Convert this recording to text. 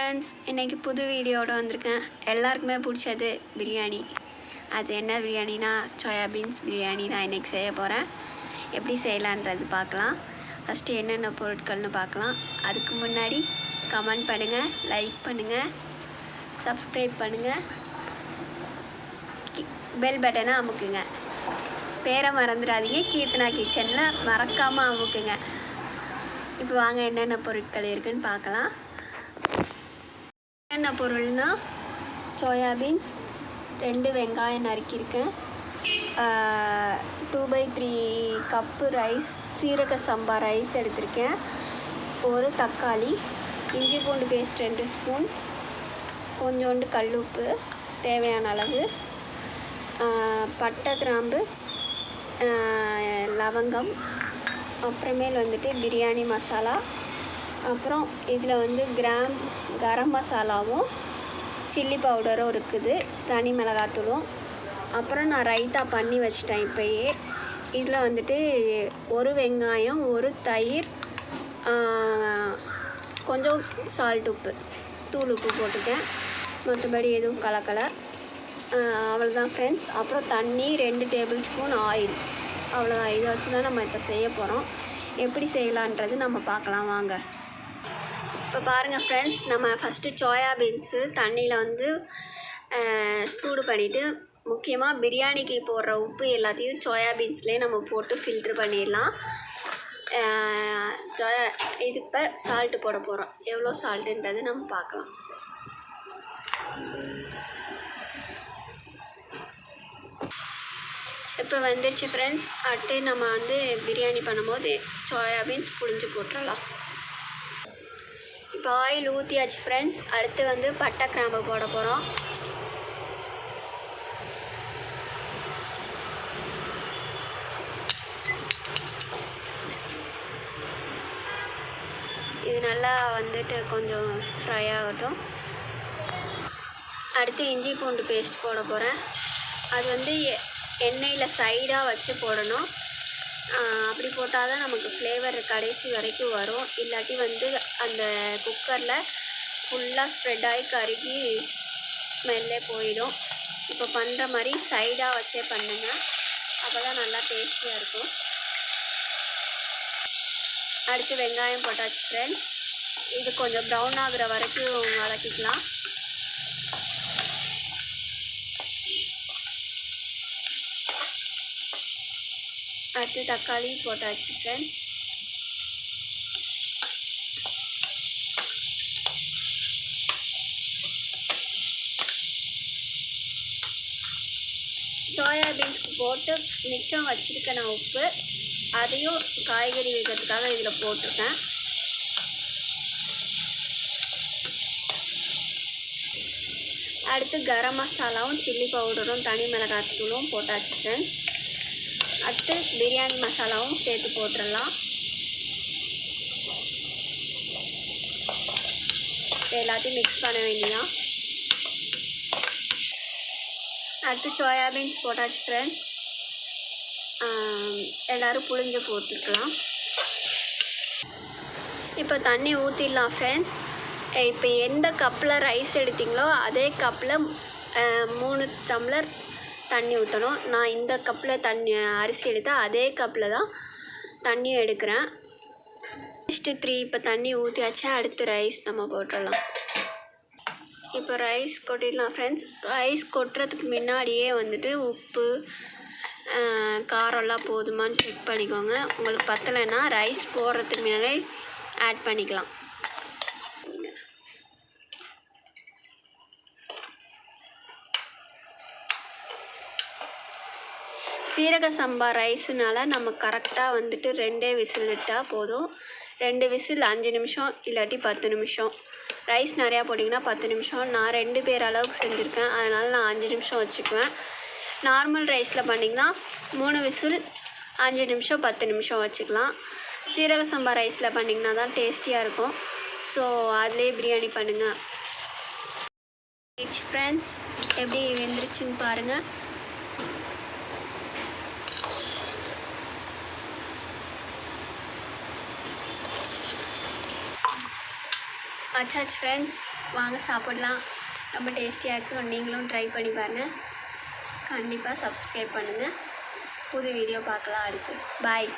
Friends இன்றைக்கி புது வீடியோட வந்திருக்கேன். எல்லாருக்குமே பிடிச்சது பிரியாணி. அது என்ன பிரியாணினா சோயாபீன்ஸ் பிரியாணி நான் இன்றைக்கி செய்ய போகிறேன் எப்படி செய்யலான்றது பார்க்கலாம். ஃபஸ்ட்டு என்னென்ன பொருட்கள்னு பார்க்கலாம். அதுக்கு முன்னாடி கமெண்ட் பண்ணுங்கள் லைக் பண்ணுங்கள் சப்ஸ்கிரைப் பண்ணுங்கள் பெல் பட்டனை அமுக்குங்க. பேரை மறந்துடாதீங்க. கீர்த்தனா கிச்சனில் மறக்காமல் அமுக்குங்க. இப்போ வாங்க என்னென்ன பொருட்கள் இருக்குன்னு பார்க்கலாம். என்னென்ன பொருள்னா? சோயா பீன்ஸ் ரெண்டு வெங்காயம் நறுக்கியிருக்கேன். Two by three cup rice சீரக சம்பா ரைஸ் எடுத்திருக்கேன். ஒரு தக்காளி இஞ்சி பூண்டு பேஸ்ட் ரெண்டு ஸ்பூன் கொஞ்சோண்டு கல்லுப்பு தேவையான அளவு பட்டை கிராம்பு லவங்கம் அப்புறமேல் வந்துட்டு பிரியாணி மசாலா அப்புறம் இதில் வந்து கிராம் கரம் மசாலாவும் சில்லி பவுடரும் இருக்குது தனி மிளகாத்தூளும். அப்புறம் நான் ரைத்தா பண்ணி வச்சிட்டேன் இப்போயே. இதில் வந்துட்டு ஒரு வெங்காயம் ஒரு தயிர் கொஞ்சம் சால்ட் உப்பு தூள் உப்பு போட்டுட்டேன். மற்றபடி எதுவும் கலக்கலை. அவ்வளோதான் ஃப்ரெண்ட்ஸ் அப்புறம் தண்ணி ரெண்டு டேபிள் ஸ்பூன் ஆயில் அவ்வளோதான். இதை வச்சு தான் நம்ம இப்போ செய்ய போகிறோம் எப்படி செய்யலான்றது நம்ம பார்க்கலாம். வாங்க. இப்போ பாருங்கள் ஃப்ரெண்ட்ஸ் நம்ம ஃபஸ்ட்டு சோயா பீன்ஸு தண்ணியில் வந்து சூடு பண்ணிவிட்டு முக்கியமாக பிரியாணிக்கு போடுற உப்பு எல்லாத்தையும் சோயா பீன்ஸ்லேயே நம்ம போட்டு ஃபில்ட்ரு பண்ணிடலாம். சோயா இது இப்போ சால்ட்டு போட போகிறோம் எவ்வளோ சால்ட்டுன்றது நம்ம பார்க்கலாம். இப்போ வந்துருச்சு ஃப்ரெண்ட்ஸ் அடுத்து நம்ம வந்து பிரியாணி பண்ணும்போது சோயா பீன்ஸ் புழிஞ்சு போட்டுடலாம் இப்போ ஆயில் ஊற்றியாச்சு ஃப்ரெண்ட்ஸ் அடுத்து வந்து பட்டை கிராம்பு போட போகிறோம் இது நல்லா வந்துட்டு கொஞ்சம் ஃப்ரை ஆகட்டும். அடுத்து இஞ்சி பூண்டு பேஸ்ட் போட போகிறேன் அது வந்து எ- எண்ணெயில் சைடாக வச்சு போடணும். அப்படி போட்டால் தான் நமக்கு ஃப்ளேவர் கடைசி வரைக்கும் வரும். இல்லாட்டி வந்து அந்த குக்கரில் ஃபுல்லாக ஸ்ப்ரெட் ஆகி கருகி ஸ்மெல்லே போயிடும். இப்போ பண்ணுற மாதிரி சைடாக வச்சே பண்ணுங்கள் அப்போ தான் நல்லா டேஸ்டியாக இருக்கும். அடுத்து வெங்காயம் போட்டாச்சு ஃப்ரெண்ட்ஸ் இது கொஞ்சம் ப்ரௌன் ஆகிற வரைக்கும் வதக்கிக்கலாம். அடுத்து தக்காளி போட்டாச்சு ஃப்ரெண்ட்ஸ் சோயாபீன்ஸ்க்கு போட்டு மிச்சம் வச்சுருக்கேன் நான் உப்பு அதையும் காய்கறி வைக்கிறதுக்காக இதில் போட்டிருக்கேன். அடுத்து கரம் மசாலாவும் சில்லி பவுடரும் தனி மிளகாத்தூளும் போட்டாச்சு ஃப்ரெண்ட்ஸ் அடுத்து பிரியாணி மசாலாவும் சேர்த்து போட்டுடலாம். எல்லாத்தையும் மிக்ஸ் பண்ண வேண்டியதான் அடுத்து சோயா பீன்ஸ் போட்டாச்சு ஃப்ரெண்ட்ஸ் எல்லோரும் புளிஞ்சு போட்டுக்கலாம். இப்போ தண்ணி ஊற்றிடலாம் ஃப்ரெண்ட்ஸ் இப்போ எந்த கப்பில் ரைஸ் எடுத்தீங்களோ அதே கப்பில் மூணு டம்ளர் தண்ணி ஊற்றணும் நான் இந்த கப்பில் தண்ணி அரிசி எடுத்தால் அதே கப்பில் தான் தண்ணியும் எடுக்கிறேன். நெக்ஸ்ட்டு த்ரீ இப்போ தண்ணி ஊற்றியாச்சு அடுத்து ரைஸ் நம்ம போட்டுடலாம். இப்போ ரைஸ் கொட்டிடலாம் ஃப்ரெண்ட்ஸ் ரைஸ் கொட்டுறதுக்கு முன்னாடியே வந்துட்டு உப்பு காரம்லாம் போதுமான்னு செக் பண்ணிக்கோங்க. உங்களுக்கு பத்தலைன்னா ரைஸ் போடுறதுக்கு முன்னாடி ஆட் பண்ணிக்கலாம். சீரக சம்பா ரைஸுனால நம்ம கரெக்டாக வந்துட்டு ரெண்டே விசில் விட்டால் போதும். ரெண்டு விசில் அஞ்சு நிமிஷம் இல்லாட்டி பத்து நிமிஷம். ரைஸ் நிறையா போட்டிங்கன்னா பத்து நிமிஷம். நான் ரெண்டு பேர் அளவுக்கு செஞ்சுருக்கேன். அதனால் நான் அஞ்சு நிமிஷம் வச்சுக்குவேன். நார்மல் ரைஸில் பண்ணிங்கன்னா மூணு விசில் அஞ்சு நிமிஷம் பத்து நிமிஷம் வச்சுக்கலாம். சீரக சம்பா ரைஸில் பண்ணிங்கன்னா தான் டேஸ்டியாக இருக்கும். ஸோ அதிலே பிரியாணி பண்ணுங்கள் ஃப்ரெண்ட்ஸ் எப்படி வெந்துருச்சுன்னு பாருங்கள் ஆச்சாச்சு ஃப்ரெண்ட்ஸ் வாங்க சாப்பிடலாம். ரொம்ப டேஸ்டியாக இருக்கும் நீங்களும் ட்ரை பண்ணி பாருங்கள் கண்டிப்பாக சப்ஸ்கிரைப் பண்ணுங்கள் புது வீடியோ பார்க்கலாம் அடுத்து. பாய்